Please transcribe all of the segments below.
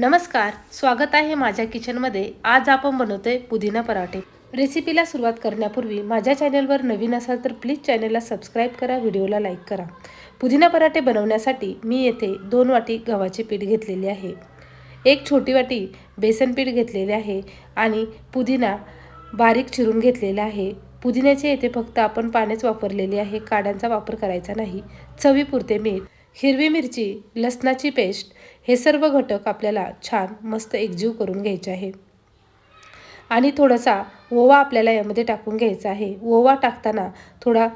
नमस्कार स्वागत आहे माझ्या किचनमध्ये. आज आपण बनवतोय पुदिना पराठे. रेसिपीला सुरुवात करण्यापूर्वी माझ्या चॅनलवर नवीन असाल तर प्लीज चॅनलला सबस्क्राईब करा व्हिडिओला लाईक करा. पुदिना पराठे बनवण्यासाठी मी येथे दोन वाटी गव्हाचे पीठ घेतलेले आहे. एक छोटी वाटी बेसन पीठ घेतलेले आहे आणि पुदिना बारीक चिरून घेतलेला आहे. पुदिन्याचे येथे फक्त आपण पानेच वापरलेले आहे. काड्यांचा वापर करायचा नाही. चवीपुरते मीठ हिरवी मिरची लसणाची पेस्ट हे सर्व घटक आपल्याला छान मस्त एकजीव करून घ्यायचे आहे. आणि थोडासा ओवा आपल्याला यामध्ये टाकून घ्यायचा आहे. ओवा टाकताना थोडा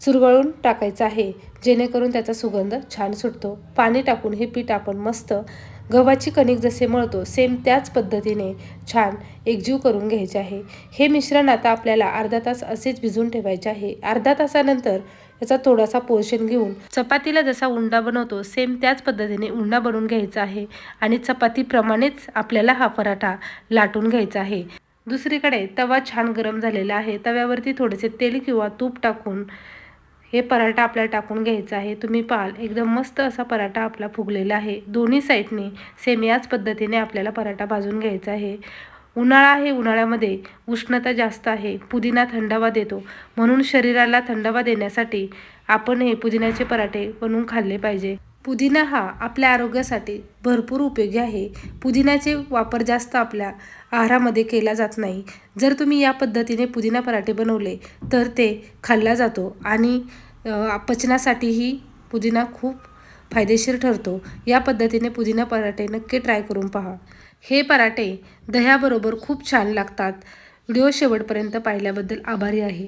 चुरगळून टाकायचा आहे जेणेकरून त्याचा सुगंध छान सुटतो. पाणी टाकून हे पीठ आपण मस्त गव्हाची कणिक जसे मळतो सेम त्याच पद्धतीने छान एकजीव करून घ्यायचे आहे. हे मिश्रण आता आपल्याला अर्धा तास असेच भिजून ठेवायचे आहे. अर्धा तासानंतर याचा थोडासा पोर्शन घेऊन चपातीला जसा उंडा बनवतो सेम त्याच पद्धतीने उंडा बनवून घ्यायचा आहे आणि चपातीप्रमाणेच आपल्याला हा पराठा लाटून घ्यायचा आहे. दुसरीकडे तवा छान गरम झालेला आहे. तव्यावरती थोडेसे तेल किंवा तूप टाकून हे पराठा आपल्याला टाकून घ्यायचा आहे. तुम्ही पाहाल एकदम मस्त असा पराठा आपला फुगलेला आहे. दोन्ही साईडने सेम याच पद्धतीने आपल्याला पराठा भाजून घ्यायचा आहे. उन्हाळा आहे उन्हाळ्यामध्ये उष्णता जास्त आहे पुदिना थंडावा देतो. म्हणून शरीराला थंडावा देण्यासाठी आपण हे पुदिन्याचे पराठे बनवून खाल्ले पाहिजे. पुदिना हा आपल्या आरोग्यासाठी भरपूर उपयोगी आहे. पुदिन्याचे वापर जास्त आपल्या आहारामध्ये केला जात नाही. जर तुम्ही या पद्धतीने पुदिना पराठे बनवले तर ते खाल्ला जातो आणि पचनासाठीही पुदिना खूप फायदेशीर ठरतो. या पद्धतीने पुदिना पराठे नक्की ट्राय करून पहा. हे पराठे दह्याबरोबर खूप छान लागतात. व्हिडिओ शेवटपर्यंत पाहिल्याबद्दल आभारी आहे.